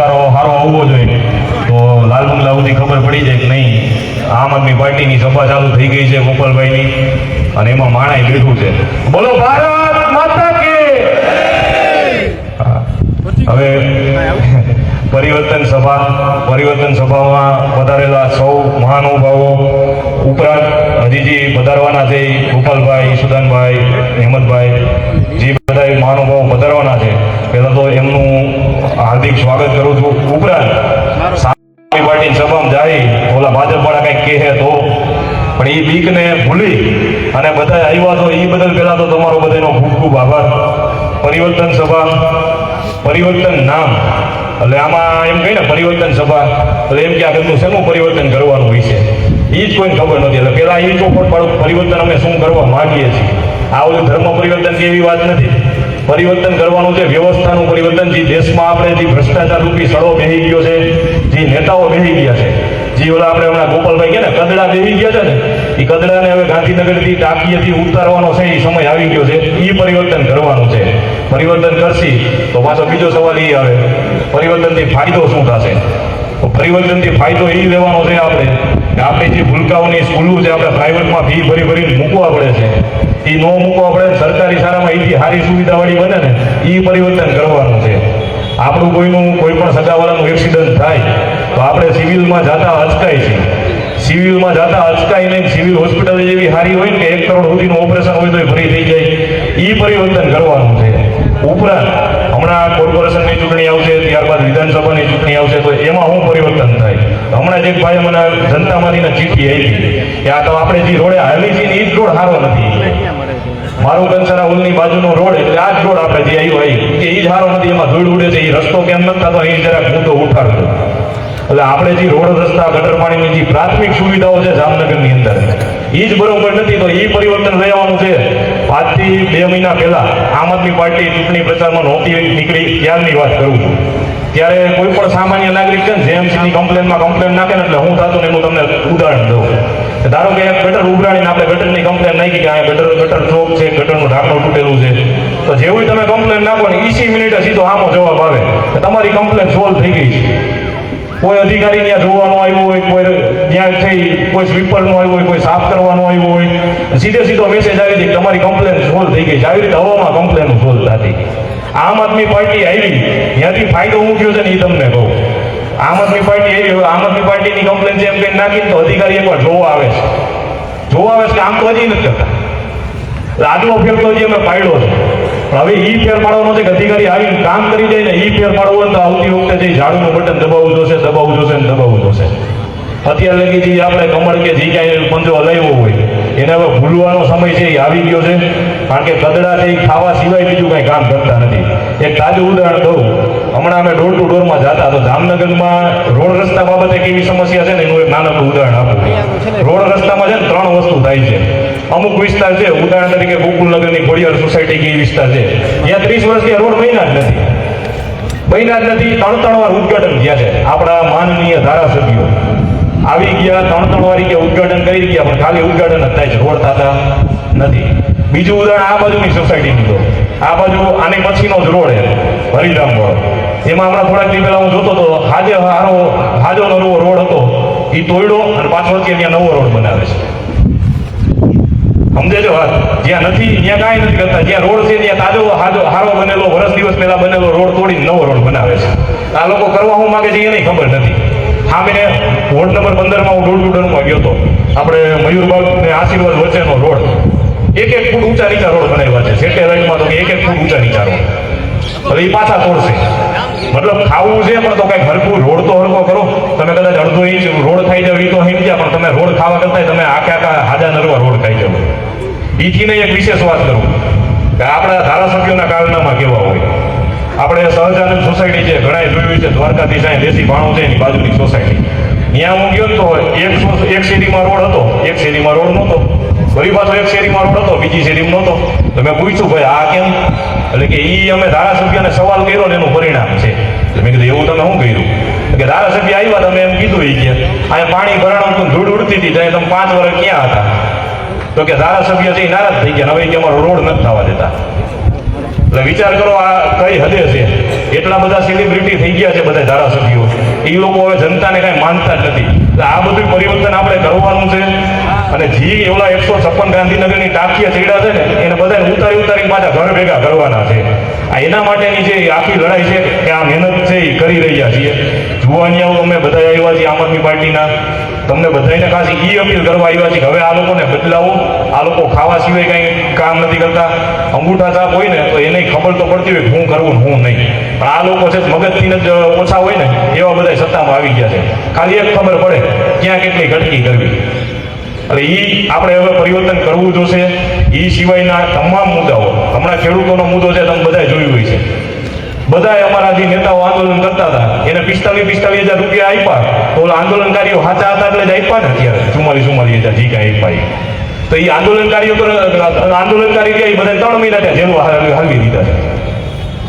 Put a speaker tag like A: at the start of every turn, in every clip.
A: ઉતારો સારો આવવો જોઈએ. તો લાલ બંગલા ખબર પડી જાય કે નહીં, આમ આદમી પાર્ટીની સભા ચાલુ થઈ ગઈ છે ગોપાલભાઈની. અને એમાં માણાઈ બેઠું છે. બોલો ભારત માતા કી. હવે પરિવર્તન સભા, પરિવર્તન સભામાં પધારેલા સૌ મહાનુભાવો, ઉપરાંત હજીજી પધારવાના છે ગોપાલભાઈ, સુદાનભાઈ, હેમંતભાઈ. જે બધા મહાનુભાવો પધારવાના છે. પહેલાં તો એમનું હાર્દિક સ્વાગત કરું છું. ઉપરાંત સામાન્ય પાટી સભામાં જાય ઓલા ભાજપ વાળા કંઈક કહે તો. પણ એ બીકને ભૂલી અને બધા આવ્યા તો એ બદલ પહેલા તો તમારો બધાનો ખૂબ ખૂબ આભાર. પરિવર્તન સભા પરિવર્તન નામ. એટલે આમાં એમ કહી ને પરિવર્તન સભા એટલે એમ કે આ બધું શેનું પરિવર્તન કરવાનું હોય છે? એ જ કોઈને ખબર નથી એટલે પહેલાં એ ચોખવટ પાડું પરિવર્તન અમે શું કરવા માંગીએ છીએ? આ બધું ધર્મ પરિવર્તન કે એવી વાત નથી. પરિવર્તન કરવાનું છે, વ્યવસ્થાનું પરિવર્તન. જે દેશમાં આપણે જે ભ્રષ્ટાચાર રૂપી સડો બેહી ગયો છે, જે નેતાઓ બેહી ગયા છે, જે ઓલા આપણે હમણાં ગોપાલભાઈ કે ને, કદડા બેહી ગયા છે ને એ કદડાને હવે ગાંધીનગરથી ટાંકીએથી ઉતારવાનો છે એ સમય આવી ગયો છે એ પરિવર્તન કરવાનું છે. પરિવર્તન કરશી તો પાછો બીજો સવાલ એ આવે, પરિવર્તનથી ફાયદો શું થશે? પરિવર્તનથી ફાયદો એ લેવાનો છે આપણે કે આપણે જે ભૂલકાઓની સ્કૂલો છે, આપણે પ્રાઇવેટમાં ફી ભરી ભરીને મૂકવા પડે છે. એ ન મૂકવા પડે, સરકારી શાળામાં એથી સારી સુવિધાવાળી બને ને એ પરિવર્તન કરવાનું છે. આપણું કોઈનું કોઈ પણ સગાવાળાનું એક્સિડન્ટ થાય, તો આપણે સિવિલમાં જતા અચકાય છે. સિવિલમાં જતા અચકાય નહીં, સિવિલ હોસ્પિટલ જેવી સારી હોય કે એક કરોડ સુધીનું ઓપરેશન હોય તો ફ્રી થઈ જાય. એ પરિવર્તન કરવાનું છે. ઉપરાંત, હમણાં કોર્પોરેશનની ચૂંટણી આવશે, ત્યારબાદ વિધાનસભાની ચૂંટણી આવશે તો એમાં શું પરિવર્તન થાય હમણાં એક ભાઈ મને જનતામાંની ચીઠી આવી કે આ તો આપણે જે રોડે હાલી છે ને એ જ રોડ સારો નથી. મારું કંસારા ઉલની બાજુનો રોડ એટલે આ જ રોડ આપણે જે આવ્યો એ, કે એ જ સારો નથી, એમાં ધૂળ ઉડે છે એ રસ્તો કેમ નથી થતો એ જરાક હું તો ઉઠાડું. એટલે આપણે જે રોડ રસ્તા, ગટર પાણીની જે પ્રાથમિક સુવિધાઓ છે જામનગરની અંદર એ જ બરોબર નથી, તો એ પરિવર્તન લઈ આવવાનું છે. આજથી બે મહિના પહેલા આમ આદમી પાર્ટી ચૂંટણી પ્રચારમાં નહોતી નીકળી, ત્યારની વાત કરું છું. ત્યારે કોઈ પણ સામાન્ય નાગરિક છે ને જેએમસીની કમ્પ્લેનમાં કમ્પ્લેન નાખે ને એટલે હું થતું એનું તમને ઉદાહરણ દઉં. ધારો કે ગટર ઉભરાણીને આપણે ગટરની કમ્પ્લેન નાખી કે આ ગટર ગટર ચોક છે ગટરનું ઢાંકણું તૂટેલું છે. તો જેવું તમે કમ્પ્લેન નાખો ને ઈસી મિનિટે સીધો આમો જવાબ આવે. કે તમારી કમ્પ્લેન સોલ્વ થઈ ગઈ છે. કોઈ અધિકારી ત્યાં જોવાનો આવ્યો હોય, કોઈ ત્યાં થઈ, કોઈ સ્વીપરનો આવ્યો હોય, કોઈ સાફ કરવાનો આવ્યો હોય, સીધે સીધો મેસેજ આવી જાય તમારી કમ્પ્લેન સોલ્વ થઈ ગઈ છે. આવી રીતે હવામાં કમ્પ્લેન સોલ્વ થતી. આમ આદમી પાર્ટી આવી, ત્યાંથી ફાયદો હું છે ને એ તમને કહું. આમ આદમી પાર્ટી આવી, હવે આમ આદમી પાર્ટીની કમ્પ્લેન છે એમ કંઈ નાખી તો અધિકારી એકવાર જોવા આવે છે. જોવા આવે છે કે આમ તો હજી નથી કરતા આજનો ફેર તો હજી અમે પાડ્યો છે. હવે ઈ ફેર પાડવાનો કે અધિકારી આવીને કામ કરી જાય ને ઈ ફેર પાડવો તો આવતી વખતે જે ઝાડુનું બટન દબાવવું જોશે દબાવવું જોશે ને દબાવવું જોશે. અત્યારે લગી જે આપણે કમળ કે જે કાંઈ પંજો હલાવ્યો હોય એને હવે ભૂલવાનો સમય છે, એ આવી ગયો છે. કારણ કે ગદડા છે એ ખાવા સિવાય બીજું કાંઈ કામ કરતા નથી. એક તાજું ઉદાહરણ કહું હમણાં અમે ડોર ટુ ડોરમાં જતા તો જામનગરમાં રોડ રસ્તા બાબતે કેવી સમસ્યા છે ને એનું એક નાનકડું ઉદાહરણ આપું. રોડ રસ્તામાં છે ને ત્રણ વસ્તુ થાય છે. અમુક વિસ્તાર છે, ઉદાહરણ તરીકે ગોકુલનગરની ખોડિયાર સોસાયટી કે વિસ્તાર છે. ત્યાં ત્રીસ વર્ષથી રોડ બન્યા જ નથી. બન્યા જ નથી ત્રણ ત્રણ વાર ઉદઘાટન થયા છે. આપણા માનનીય ધારાસભ્યો. આવી ગયા, ત્રણ ત્રણ વારી ગયા ઉદઘાટન કરી ગયા, પણ ખાલી ઉદઘાટન જ થાય છે રોડ થતા નથી. બીજું ઉદાહરણ, આ બાજુની સોસાયટીની તો આ બાજુ આની પછીનો જ રોડ છે, હરિધામ રોડ એમાં હમણાં થોડાક દી પહેલાં હું જોતો હતો, હાજે હારો, હાજો નરવો રોડ હતો. એ તોડ્યો અને પાછો કે ત્યાં નવો રોડ બનાવે છે. સમજેજો વાત? જ્યાં નથી, ત્યાં કાંઈ નથી કરતા. જ્યાં રોડ છે, ત્યાં તાજો હાજો, હારો બનેલો વર્ષ દિવસ પહેલા બનેલો રોડ તોડીને નવો રોડ બનાવે છે. આ લોકો કરવા હું માગે છે એની ખબર નથી. હા મેં વોર્ડ નંબર પંદરમાં હું રોડ ટુ ડોરમાં ગયો હતો. આપણે મયુરબાગ ને આશીર્વાદ વચ્ચેનો રોડ. એક એક ફૂટ ઊંચા નીચા રોડ બનાવ્યા છે. સેટેલાઇટમાં તો એક એક ફૂટ ઊંચા નીચા રોડ. હવે એ પાછા તોડશે. મતલબ ખાવું છે, પણ તો કઈ ભરપૂર રોડ તો હરકો કરો. તમે કદાચ અડધો ઇંચ રોડ ખાઈ જાવ, એ તો સમજ્યા પણ તમે રોડ ખાવા કરતા તમે આખે આખા હાજા નરવા રોડ ખાઈ જાવ ઈથી નહીં એક વિશેષ વાત કરું. કે આપણા ધારાસભ્યોના કારનામાં કેવા હોય. આપણે સહજાનંદ સોસાયટી છે ઘણા જોયું છે, દ્વારકાધીશ અહીં દેશી ભાણું છે, એની બાજુની સોસાયટી ત્યાં હું ગયો તો એક એક શેરીમાં રોડ હતો, એક શેરીમાં રોડ નહોતો. ફરી પાછો એક શેરીમાં રોડ હતો, બીજી શેરીમાં નહોતો. તો મેં પૂછ્યું, ભાઈ, આ કેમ? એટલે કે એ અમે ધારાસભ્યને સવાલ કર્યો ને એનું પરિણામ છે. એટલે મેં કીધું, એવું તમે શું કર્યું? કે ધારાસભ્ય આવ્યા તમે એમ કીધું એ કે, અહીંયા પાણી ભરાણું હતું ધૂળ ઉડતી હતી ત્યારે તમે પાંચ વર્ષ ક્યાં હતા? તો કે ધારાસભ્ય છે નારાજ થઈ ગયા હવે કે અમારો રોડ નથી થવા દેતા. એટલે વિચાર કરો, આ કઈ હદે છે એટલા બધા સેલિબ્રિટી થઈ ગયા છે બધા ધારાસભ્યો. એ લોકો હવે જનતાને કાંઈ માનતા જ નથી. આ બધું પરિવર્તન આપણે કરવાનું છે. અને જે એવડા એકસો છપ્પન ગાંધીનગરની ટાંકીયા ચડ્યા છે ને, એને બધાને ઉતારી ઉતારી પાછા ઘર ભેગા કરવાના છે. આ એના માટેની જે આખી લડાઈ છે કે આ મહેનત છે એ કરી રહ્યા છીએ. જુવાનિયાઓ અમે બધા આવ્યા છીએ આમ આદમી પાર્ટીના. તમને બધાને ખાસ એ અપીલ કરવા આવ્યા છે હવે આ લોકોને બદલાવો. આ લોકો ખાવા સિવાય કંઈ કામ નથી કરતા, અંગૂઠા છાપ હોય ને તો એને ખબર તો પડતી હોય હું કરવું હું નહીં. પણ આ લોકો છે મગજથી જ ઓછા હોય ને, એવા બધા સત્તામાં આવી ગયા છે. ખાલી એક ખબર પડે, ક્યાં કેટલી ઘટકી કરવી. એટલે એ આપણે હવે પરિવર્તન કરવું જોશે. એ સિવાયના તમામ મુદ્દાઓ, હમણાં ખેડૂતોનો મુદ્દો છે, તમે બધા જોયું હોય છે. બધાએ અમારા જે નેતાઓ આંદોલન કરતા હતા, એને પિસ્તાલીસ પિસ્તાલીસ હજાર રૂપિયા આપ્યા. તો આંદોલનકારીઓ સાચા હતા એટલે જ આપ્યા ને અત્યારે. ચુમ્માલીસ ચુમ્માલીસ હજાર જી કાંઈ આપ્યા. તો એ આંદોલનકારીઓ પર આંદોલનકારી ગયા એ બધા ત્રણ મહિના ત્યાં જેલમાં હાલ- હાલવી દીધા છે.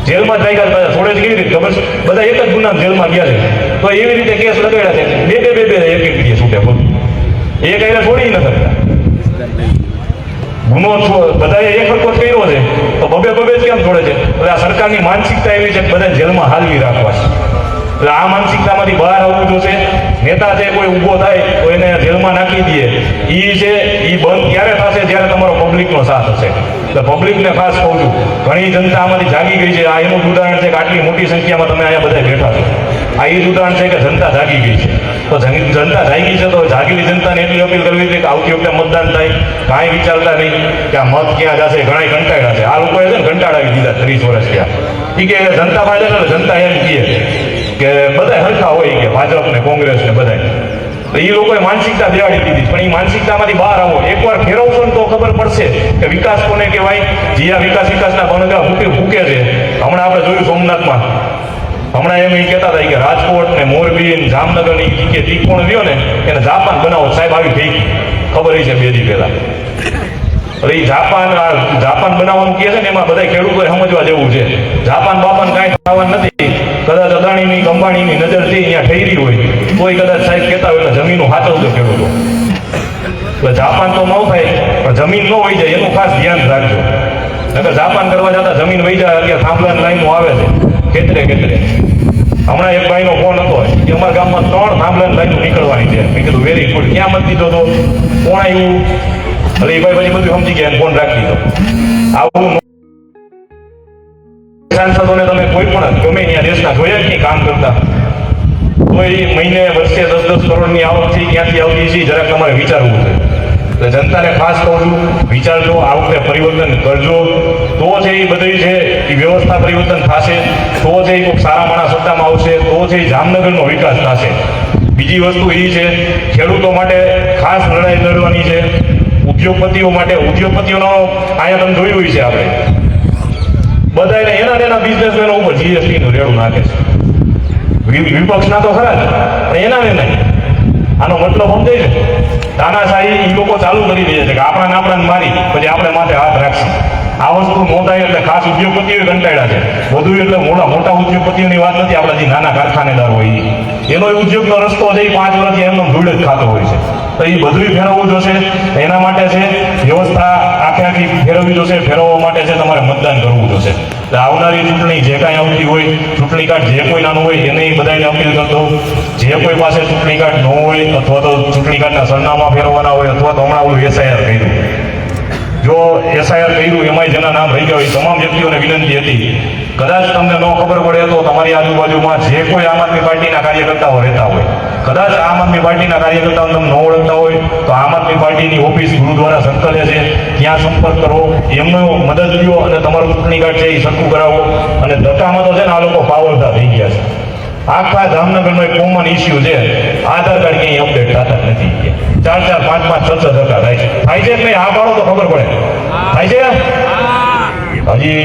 A: જેલમાં જ ગયા બધા થોડે છે કેવી રીતે? ખબર બધા એક જ ગુના જેલમાં ગયા છે. તો એવી રીતે કેસ લગાડ્યા છે. બે બે બે બે એક એક દિવસ છૂટે બોલ. એ કઈને છોડી ન શકતા. ગુનો બધાએ એક વખત જ કર્યો છે. તો બબે બબે જ કેમ છોડે છે? એટલે આ સરકારની માનસિકતા એવી છે કે બધા જેલમાં હાલવી રાખવા છે. એટલે આ માનસિકતામાંથી બહાર આવવું જોશે નેતા છે કોઈ ઊભો થાય, તો એને જેલમાં નાખી દઈએ. એ છે એ બંધ ત્યારે થશે? જ્યારે તમારો પબ્લિકનો સાથ હશે. એટલે પબ્લિકને ખાસ કહું છું, ઘણી જનતા આમાંથી જાગી ગઈ છે. આ એનું જ ઉદાહરણ છે કે આટલી મોટી સંખ્યામાં તમે અહીંયા બધા બેઠા છો. આ એ જ ઉદાહરણ છે કે જનતા જાગી ગઈ છે. તો જનતા જાગી છે તો જાગેલી જનતાને એટલી અપીલ કરવી હતી કે આવતી વખતે મતદાન થાય. કાંઈ વિચારતા નહીં કે આ મત ક્યાં જશે. ઘણા કંટાળ્યા છે. આ લોકોએ છે ને કંટાળાવી દીધા ત્રીસ વર્ષ થયા. એ કે જનતા ફાયદા જનતા એમ કહે. કે બધા હરખા હોય કે ભાજપ ને કોંગ્રેસ ને બધા એ લોકોએ માનસિકતા બેવાડી દીધી. પણ એ માનસિકતામાંથી બહાર આવો. એકવાર ફેરવશો ને તો ખબર પડશે કે વિકાસ કોને કહેવાય? જે વિકાસ વિકાસના ભણગા ફૂકે ફૂકે છે. હમણાં આપણે જોયું સોમનાથમાં. હમણાં એમ એ કહેતા હતા કે રાજકોટ ને મોરબી ને જામનગરની કે ત્રિકોણ રહ્યો ને, એને જાપાન બનાવો. સાહેબ, આવી થઈ. ખબર છે બે દી પહેલા. એ જાપાન જાપાન બનાવવાનું કહે છે ને, એમાં બધા ખેડૂતોએ સમજવા જેવું છે. જાપાન બાપાન કાંઈ થવાનું નથી. કદાચ અદાણીની અંબાણીની નજરથી અહીંયા ઠેરી હોય. કોઈ કદાચ સાહેબ કહેતા હોય, એટલે જમીનો હાચવજો ખેડૂતો. એટલે જાપાન તો ન થાય, પણ જમીન ન વહી જાય, એનું ખાસ ધ્યાન રાખજો. નકર જાપાન કરવા જતા જમીન વહી જાય અત્યારે થાંભલાની લાઈનો આવે છે, ખેતરે ખેતરે. હમણાં એક ભાઈનો ફોન હતો, કે અમારા ગામમાં ત્રણ થાંભલાની લાઈનો નીકળવાની છે. મેં કીધું, વેરી ગુડ, ક્યાં મત દીધો તો કોણ આવ્યું એટલે એ ભાઈ પછી બધું સમજી ગયા ફોન રાખી દીધો. આવું સાંસદોને તમે કોઈ પણ ગમે ત્યાં દેશના જોયા જ નહીં કામ કરતા. કોઈ મહિને, વર્ષે દસ દસ કરોડની આવક છે ક્યાંથી આવતી છે જરાક તમારે વિચારવું છે. એટલે જનતાને ખાસ કહું છું, વિચારજો, આ વખતે પરિવર્તન કરજો. તો છે એ બધી છે, એ વ્યવસ્થા પરિવર્તન થશે. તો એ કોઈક સારા માણસ સત્તામાં આવશે. તો એ જામનગરનો વિકાસ થશે. બીજી વસ્તુ એ છે, ખેડૂતો માટે ખાસ લડાઈ લડવાની છે. ઉદ્યોગપતિઓ માટે, ઉદ્યોગપતિઓનો અહીંયા તમે જોયું છે આપણે. બધાને એના એના બિઝનેસમેનો ઉપર જીએસટી નું રેડું નાખે છે. વિપક્ષના તો ખરા જ, પણ એના ને નહીં. આનો મતલબ સમજાય છે? તાનાશાહી એ લોકો ચાલુ કરી દે છે કે આપણાને આપણાને મારી, પછી આપણે માથે હાથ રાખશું. આ વસ્તુ મોટા એટલે ખાસ ઉદ્યોગપતિઓ કંટાળ્યા છે. વધુ એટલે મોટા મોટા ઉદ્યોગપતિઓની વાત નથી, આપણા જે નાના કારખાનેદાર હોય. એનો ઉદ્યોગનો રસ્તો છે એ પાંચ વર્ષથી એમનો ભીડ જ ખાતો હોય છે. તો એ બધું ફેરવવું જોશે. એના માટે છે વ્યવસ્થા આખે આખી ફેરવવી જોશે, ફેરવવા માટે છે તમારે મતદાન કરવું જોશે. એટલે આવનારી ચૂંટણી જે કાંઈ આવતી હોય, ચૂંટણી કાર્ડ જે કોઈ નાનું હોય, એને બધાને અપીલ કરતો જે કોઈ પાસે ચૂંટણી કાર્ડ ન હોય, અથવા તો ચૂંટણી કાર્ડના સરનામા ફેરવવાના હોય, અથવા તો હમણાં ઓલું એસઆઈઆર જો એસઆઈઆર કર્યું, એમાંય જેના નામ રહી ગયા હોય, તમામ વ્યક્તિઓને વિનંતી હતી. કદાચ તમને ન ખબર પડે તો તમારી આજુબાજુમાં જે કોઈ આમ આદમી પાર્ટીના કાર્યકર્તાઓ રહેતા હોય, કદાચ આમ આદમી પાર્ટીના કાર્યકર્તાઓ તમને ન ઓળખતા હોય, તો આમ આદમી પાર્ટીની ઓફિસ ગુરુદ્વારા સંકલે છે, ત્યાં સંપર્ક કરો, એમનો મદદ લ્યો અને તમારું ચૂંટણી કાર્ડ છે એ સરખું કરાવો. અને ધક્કામાં તો છે ને આ લોકો પાવરતા થઈ ગયા છે. આખા જામનગરનો એક કોમન ઇસ્યુ છે. આધાર કાર્ડ ક્યાંય અપડેટ થતા નથી ચાર ચાર, પાંચ પાંચ, છ છ ધક્કા થાય છે. થાય છે નહીં? આ પાડો તો ખબર પડે. થાય છે? હજી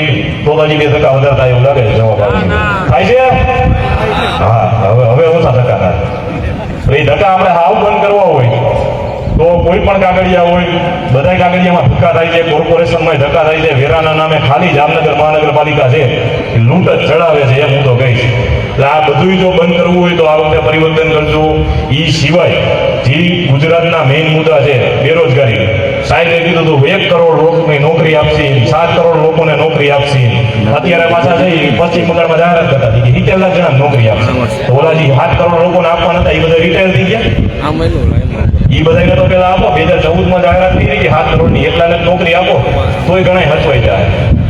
A: હજી બે ધક્કા વધારે થાય એવું લાગે છે જવાબ થાય છે? હા, હવે હવે ઓછા ધક્કા થાય. તો એ ધક્કા આપણે હાવ બંધ કરવા હોય. તો કોઈ પણ કાગળિયા હોય બધા કાગળિયામાં ધક્કા થાય છે કોર્પોરેશનમાં ધક્કા થાય છે, વેરાના નામે ખાલી જામનગર મહાનગરપાલિકા છે, લૂંટ જ ચડાવે છે એમ હું તો કહીશ. એટલે આ બધું જો બંધ કરવું હોય તો આ વખતે પરિવર્તન કરજો એ સિવાય જે ગુજરાતના મેઇન મુદ્દા છે, બેરોજગારી. સાહેબે કીધું હતું, એક કરોડ લોકોની નોકરી આપશે સાત કરોડ લોકોને નોકરી આપશે અત્યારે પાછા જઈ, પશ્ચિમ બંગાળમાં જાહેરાત કરતા હતી કે રિટેલ લાખ જણા નોકરી આપશે. ઓલાજી સાત કરોડ લોકોને આપવાના હતા એ બધા રિટેલ થઈ ગયા?
B: આ
A: બધા તો પેલા આપો, બે હજાર ચૌદમાં જાહેરાત થઈ રહી સાત કરોડની એક લાખ નોકરી આપો, તોય ઘણા હસવાઈ જાય.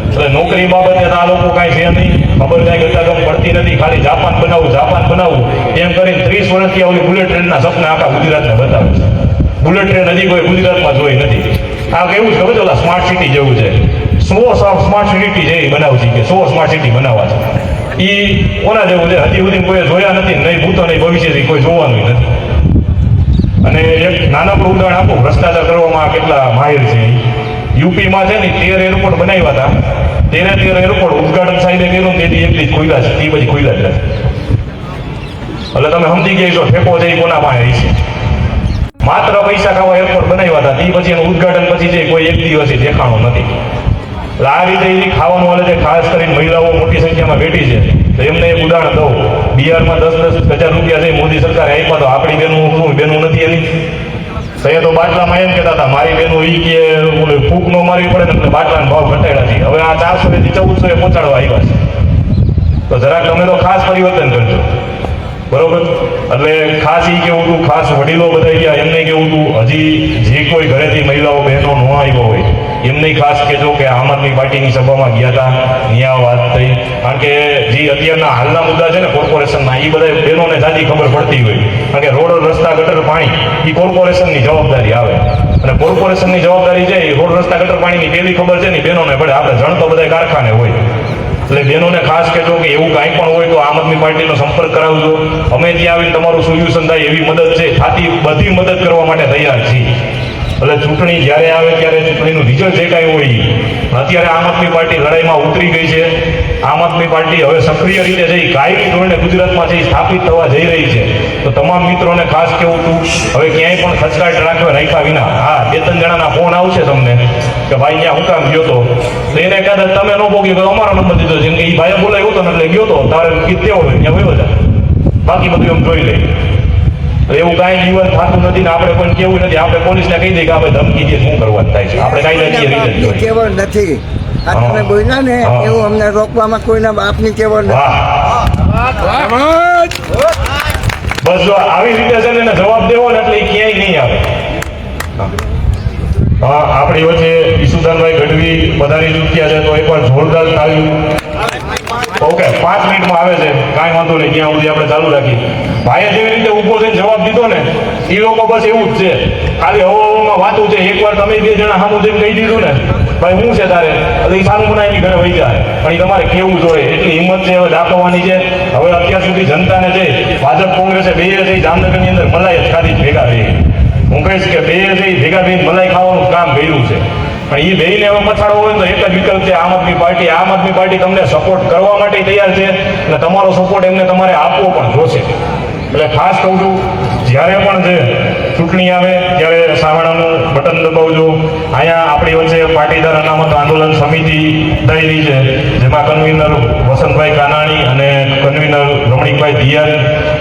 A: એટલે નોકરી બાબતે આ લોકો કાંઈ છે નહીં, ખબર કાંઈ ગતાગમ પડતી નથી, ખાલી જાપાન બનાવવું જાપાન બનાવવું એમ કરીને ત્રીસ વર્ષથી આવી બુલેટ ટ્રેનના સપના આખા ગુજરાતને બતાવે છે. બુલેટ ટ્રેન હજી કોઈ ગુજરાતમાં જોઈ નથી. આ કેવું છે ખબર ઓલા સ્માર્ટ સિટી જેવું છે. સો સ્માર્ટ સિટી જેવી બનાવજી કે, સો સ્માર્ટ સિટી બનાવવા છે. એ કોના જેવું છે, હજી સુધી કોઈ જોયા નથી નહીં ભૂતો, નહીં ભવિષ્યથી કોઈ જોવાનું નથી. અને એક નાનકડું ઉદાહરણ આપું. ભ્રષ્ટાચાર કરવામાં કેટલા માહિર છે યુપીમાં છે ને તેર એરપોર્ટ બનાવ્યા હતા. તેરે તેર એરપોર્ટ ઉદઘાટન સાહેબે કર્યું તેથી એટલી જ ખુલ્લા છે. તે પછી ખુલ્લા જ એટલે તમે સમજી ગયા છો, ઠેકો છે કોના પાસે છે. માત્ર પૈસા ખાવા એરપોર્ટ બનાવ્યા હતા. તે પછી એનું ઉદઘાટન પછી છે કોઈ એક દિવસે દેખાણું નથી. એટલે આ રીતે ખાવાનું હાલે છે, ખાસ કરીને મહિલાઓ મોટી સંખ્યામાં બેઠી છે. તો એમને એક ઉદાહરણ દઉં. બિહારમાં દસ દસ હજાર રૂપિયા છે, મોદી સરકારે આપ્યા તો આપણી બેનું શું, બેનું નથી એની? તો બાટલામાં એમ કહેતા હતા, મારી બેનું ઈ કે ફૂક ન મારવી પડે ને એટલે બાટલાના ભાવ ઘટાડ્યા છે. હવે આ ચારસો થી ચૌદસો એ પહોંચાડવા આવ્યા છે. તો જરાક તમે તો ખાસ પરિવર્તન કરજો. બરોબર? એટલે ખાસ ઈ કેવું હતું, ખાસ વડીલો બધા ગયા, એમને કેવું હતું, હજી જે કોઈ ઘરેથી મહિલાઓ બહેનો ન આવ્યો હોય એમને ખાસ કહેજો કે આમ આદમી પાર્ટીની સભામાં ગયા હતા ત્યાં વાત થઈ. કારણ કે જે અત્યારના હાલના મુદ્દા છે ને કોર્પોરેશનના એ બધા બહેનોને સાચી ખબર પડતી હોય. કારણ કે રોડ, રસ્તા, ગટર, પાણી એ કોર્પોરેશનની જવાબદારી આવે. અને કોર્પોરેશનની જવાબદારી છે એ રોડ, રસ્તા, ગટર, પાણીની પેલી ખબર છે ને બહેનોને પડે. આપણે જણ તો બધા કારખાને હોય. એટલે બહેનોને ખાસ કહેજો કે એવું કાંઈ પણ હોય તો આમ આદમી પાર્ટીનો સંપર્ક કરાવજો. અમે ત્યાં આવીને તમારું સોલ્યુશન થાય એવી મદદ છે. આથી બધી મદદ કરવા માટે તૈયાર છીએ. એટલે ચૂંટણી જ્યારે આવે ત્યારે ચૂંટણીનું રિઝલ્ટ જે કાંઈ હોય. અત્યારે આમ આદમી પાર્ટી લડાઈમાં ઉતરી ગઈ છે. આમ આદમી પાર્ટી હવે સક્રિય રીતે જઈ કાયમી ધોરણે ગુજરાતમાં જઈ સ્થાપિત થવા જઈ રહી છે. તો તમામ મિત્રોને ખાસ કેવું હતું હવે ક્યાંય પણ ખચકાટ રાખવા રાખ્યા વિના. હા, બે ત્રણ જણાના ફોન આવશે તમને, કે ભાઈ ત્યાં હું કામ ગયો તો. તો એને કદાચ તમે ન ભોગી અમારો નંબર દીધો છે એ ભાઈએ બોલાવ્યો હતો એટલે ગયો તો. તારે કીધે હોય, ત્યાં જા. બાકી બધું એમ જોઈ લે. એવું કાંઈ જીવન થતું નથી ને આપણે પણ કેવું નથી. આપણે પોલીસને કહી દઈએ કે આપણે ધમકી દઈએ શું કરવાનું થાય છે? આપણે કઈ નથી જ
C: કેવળ નથી. આ તમે બોલ્યા ને એવું અમને રોકવામાં કોઈના બાપની કેવળ નથી.
A: બસ જો આવી રીતે છે ને જવાબ દેવો ને એટલે ક્યાંય નહીં આવે. હા આપણી વચ્ચે ઈસુદાનભાઈ ગઢવી પધારી ચૂક્યા છે તો એ પણ જોરદાર તાળી ઓકે પાંચ મિનિટમાં આવે છે, કાંઈ વાંધો નહીં, ત્યાં સુધી આપણે ચાલુ રાખીએ. ભાઈએ જેવી રીતે ઊભો થઈને જવાબ દીધો ને, એ લોકો બસ એવું જ છે. ખાલી હવા હવામાં વાતું છે. એકવાર તમે બે જણા સામું જઈને કહી દીધું ને, ભાઈ, હું છે તારે? એટલે એ સારું બનાવીને ઘરે વહી જાય. પણ એ તમારે કેવું જોઈએ? એટલી હિંમત છે હવે દાખવવાની છે. હવે અત્યાર સુધી જનતાને છે ભાજપ, કોંગ્રેસે બે જઈ જામનગરની અંદર મલાઈ જ ખાધી, ભેગા રહી હું કહીશ કે બે જઈ ભેગા થઈને મલાઈ ખાવાનું કામ કર્યું છે. પણ એ બેયને હવે પછાડવો હોય તો એક જ વિકલ્પ છે આમ આદમી પાર્ટી. આમ આદમી પાર્ટી તમને સપોર્ટ કરવા માટે તૈયાર છે. અને તમારો સપોર્ટ એમને તમારે આપવો પણ જોશે. એટલે ખાસ કહું છું, જ્યારે પણ છે ચૂંટણી આવે, ત્યારે સાવણાનું બટન દબાવજો અહીંયા આપણી વચ્ચે પાટીદાર અનામત આંદોલન સમિતિ થયેલી છે, જેમાં કન્વીનર વસંતભાઈ કાનાણી અને કન્વીનર રમણીકભાઈ દિયાર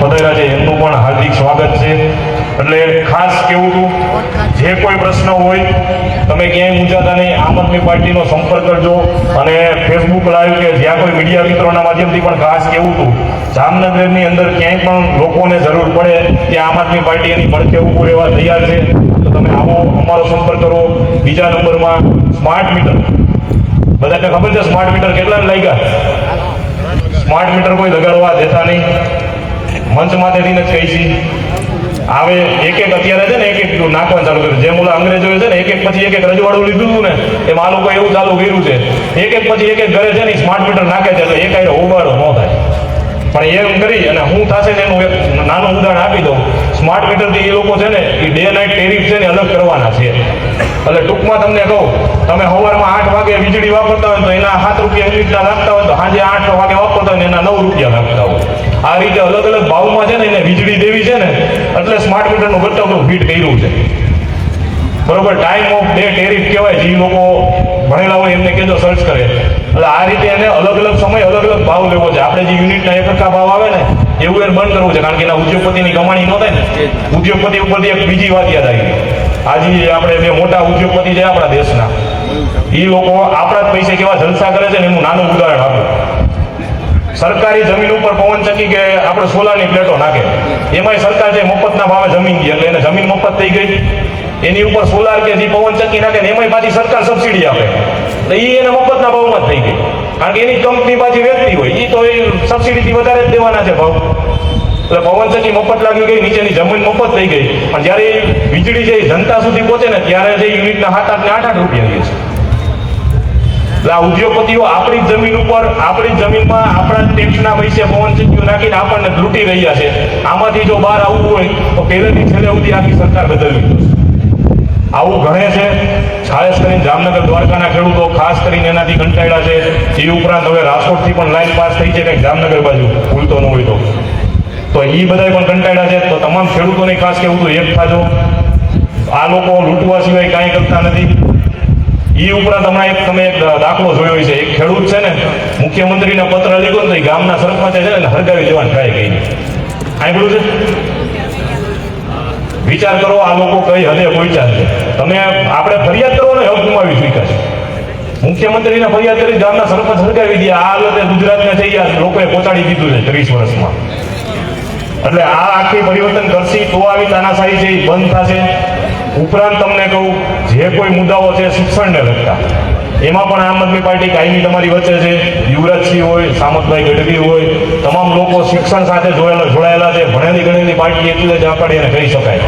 A: પધાર્યા છે. એમનું પણ હાર્દિક સ્વાગત છે. એટલે ખાસ કેવું હતું જે કોઈ પ્રશ્ન હોય, તમે ક્યાંય મૂંઝાતા નહીં આમ આદમી પાર્ટીનો સંપર્ક કરજો. અને ફેસબુક લાઈવ કે જ્યાં કોઈ મીડિયા મિત્રોના માધ્યમથી પણ ખાસ કેવું હતું જામનગરની અંદર ક્યાંય પણ લોકોને જરૂર પડે ત્યાં આમ આદમી પાર્ટી એની પડખે ઊભું રહેવા તૈયાર છે, તો તમે આવો, અમારો સંપર્ક કરો. બીજા નંબરમાં સ્માર્ટ મીટર બધાને ખબર છે સ્માર્ટ મીટર કેટલા લાગ્યા? સ્માર્ટ મીટર કોઈ લગાડવા દેતા નહીં. મંચ માથેથી જ કહી છીએ આવે એક એક અત્યારે છે ને એક એક નાખવાનું ચાલુ કર્યું. જેમ ઓલા અંગ્રેજોએ છે ને એક એક પછી એક એક રજવાડું લીધું હતું ને, એમ આ લોકો એવું ચાલુ કર્યું છે. એક એક પછી એક એક ઘરે છે ને સ્માર્ટ મીટર નાખે છે, એટલે એક આયરો ઉબાડો ન થાય. પણ એમ કરી અને હું થશે ને એનું એક નાનું ઉદાહરણ આપી દઉં. સ્માર્ટ મીટરથી એ લોકો છે ને, એ ડે નાઇટ ટેરિફ છે ને અલગ કરવાના છે. એટલે ટૂંકમાં તમને કહું, તમે સવારમાં આઠ વાગે વીજળી વાપરતા હોય તો એના સાત રૂપિયા યુનિટના લાગતા હોય તો સાંજે આઠ વાગે વાપરતા હોય એના નવ રૂપિયા લાગતા હોય. આ રીતે અલગ અલગ ભાવમાં છે ને એને વીજળી દેવી છે ને, એટલે સ્માર્ટ મીટરનું બધું ફીટ કર્યું છે. બરોબર ટાઈમ ઓફ ડે ટેરિફ કહેવાય, જે લોકો ભણેલા હોય એમને કહેજો સર્ચ કરે. એટલે આ રીતે એને અલગ અલગ સમય અલગ અલગ ભાવ લેવો છે. આપણે જે યુનિટના એક ટકા ભાવ આવે ને એવું એને બંધ કરવું છે. કારણ કે એના ઉદ્યોગપતિની કમાણી ન થાય ને ઉદ્યોગપતિ ઉપરથી એક બીજી વાત યાદ આવી. આજે આપણે બે મોટા ઉદ્યોગપતિ છે આપણા દેશના એ લોકો આપણા જ પૈસે કેવા જલસા કરે છે ને એનું નાનું ઉદાહરણ આપું. સરકારી જમીન ઉપર પવનચક્કી કે આપણે સોલારની પ્લેટો નાખે. એમાંય સરકાર છે મફતના ભાવે જમીન ગઈ એટલે એને જમીન મફત થઈ ગઈ. એની ઉપર સોલાર કે જી પવન ચક્કી નાખે ને એમાંય પાછી સરકાર સબસિડી આપે. તો એ એને મફતના ભાવમાં જ થઈ ગઈ. કારણ કે એની કંપની પાછી વેચતી હોય એ તો એ સબસિડીથી વધારે જ દેવાના છે ભાવ. એટલે પવનચક્કી મફત લાગી ગઈ નીચેની જમીન મફત થઈ ગઈ. પણ જ્યારે વીજળી જે જનતા સુધી પહોંચે ને ત્યારે જે યુનિટના સાત આઠ ને આઠ આઠ રૂપિયા લે છે. એટલે આ ઉદ્યોગપતિઓ આપણી જમીન ઉપર, આપણી જમીનમાં, આપણા ટેક્સના પૈસે પવનચક્કીઓ નાખીને આપણને લૂંટી રહ્યા છે. આમાંથી જો બહાર આવવું હોય, તો પહેલેથી છેલ્લે સુધી આખી સરકાર બદલવી પડશે. આવું ઘણે છે. ખાસ કરીને જામનગર દ્વારકાના ખેડૂતો ખાસ કરીને એનાથી કંટાળ્યા છે. એ ઉપરાંત હવે રાજકોટથી પણ લાઈન પાસ થઈ છે કંઈક જામનગર બાજુ. ભૂલતો ન હોય તો. તો એ બધા પણ કંટાળ્યા છે. તો તમામ ખેડૂતોને ખાસ કેવું હતું એક થાજો આ લોકો લૂંટવા સિવાય કાંઈ કરતા નથી. એ ઉપરાંત હમણાં એક તમે એક દાખલો જોયો છે એક ખેડૂત છે ને, મુખ્યમંત્રીને પત્ર લીધો ને તો ગામના સરપંચે છે ને હરગાવી જવાની ટ્રાય કરી. સાંભળ્યું છે? વિચાર કરો, આ લોકો કઈ હદે પહોંચ્યા છે. તમે આપણે ફરિયાદ કરો ને હક ગુમાવી ચૂક્યા છે. મુખ્યમંત્રીને ફરિયાદ કરી ગામના સરપંચ સરકાવી દે. આ હાલતે ગુજરાતને થઈ ગયા લોકોએ પહોંચાડી દીધું છે ત્રીસ વર્ષમાં. એટલે આ આખી પરિવર્તન કરશી તો આવી તાનાશાહી છે, એ બંધ થશે. ઉપરાંત તમને કહું, જે કોઈ મુદ્દાઓ છે, શિક્ષણને લગતા. એમાં પણ આમ આદમી પાર્ટી કાયમી તમારી વચ્ચે છે. યુવરાજસિંહ હોય, સામતભાઈ ગઢવી હોય, તમામ લોકો શિક્ષણ સાથે જોડાયેલા જોડાયેલા છે. ભણેલી ગણેલી પાર્ટી એટલે જ આપણે એને કહી શકાય.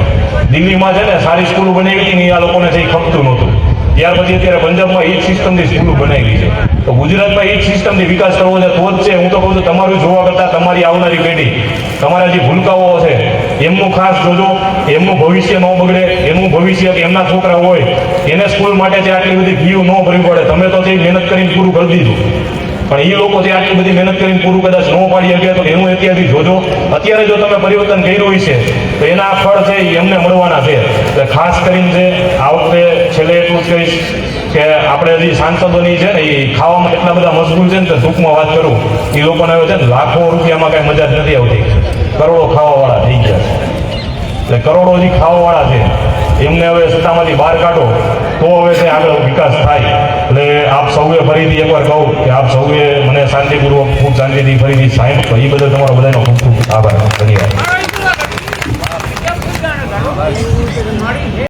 A: દિલ્હીમાં છે ને સારી સ્કૂલો બનાવી ને આ લોકોને કંઈ ખપતું નહોતું. ત્યાર પછી અત્યારે પંજાબમાં એક સિસ્ટમની સ્કૂલો બનાવી છે. તો ગુજરાતમાં એક સિસ્ટમની વિકાસ કરવો છે તો જ છે. હું તો કહું છું, તમારું જોવા કરતાં તમારી આવનારી પેઢી, તમારા જે ભૂલકાઓ છે, એમનું ખાસ જોજો, એમનું ભવિષ્ય ન બગડે એનું ભવિષ્ય એમના છોકરા હોય, એને સ્કૂલ માટે જે આટલી બધી ફીઓ ન ભરવી પડે. તમે તો જે મહેનત કરીને પૂરું કરી દીધું. પણ એ લોકો જે આટલી બધી મહેનત કરીને પૂરું કદાચ ન પાડી શકે તો એનું અત્યારથી જોજો. અત્યારે જો તમે પરિવર્તન કર્યું છે તો એના ફળ છે એ એમને મળવાના છે. એટલે ખાસ કરીને છે આ વખતે છેલ્લે એટલું જ કહીશ કે આપણે હજી સાંસદોની છે ને એ ખાવામાં એટલા બધા મજબૂત છે ને ટૂંકમાં વાત કરું. એ લોકોને હવે છે ને લાખો રૂપિયામાં કાંઈ મજા જ નથી આવતી. કરોડો ખાવાવાળા થઈ ગયા. એટલે કરોડો હજી ખાવાવાળા છે. એમને હવે સત્તામાંથી બહાર કાઢો, તો હવે છે આગળ વિકાસ થાય. એટલે આપ સૌએ ફરીથી એકવાર કહું કે આપ સૌએ મને શાંતિપૂર્વક, ખૂબ શાંતિથી ફરીથી સાહેબ એ બદલ તમારો બધાનો ખૂબ ખૂબ આભાર. ધન્યવાદ.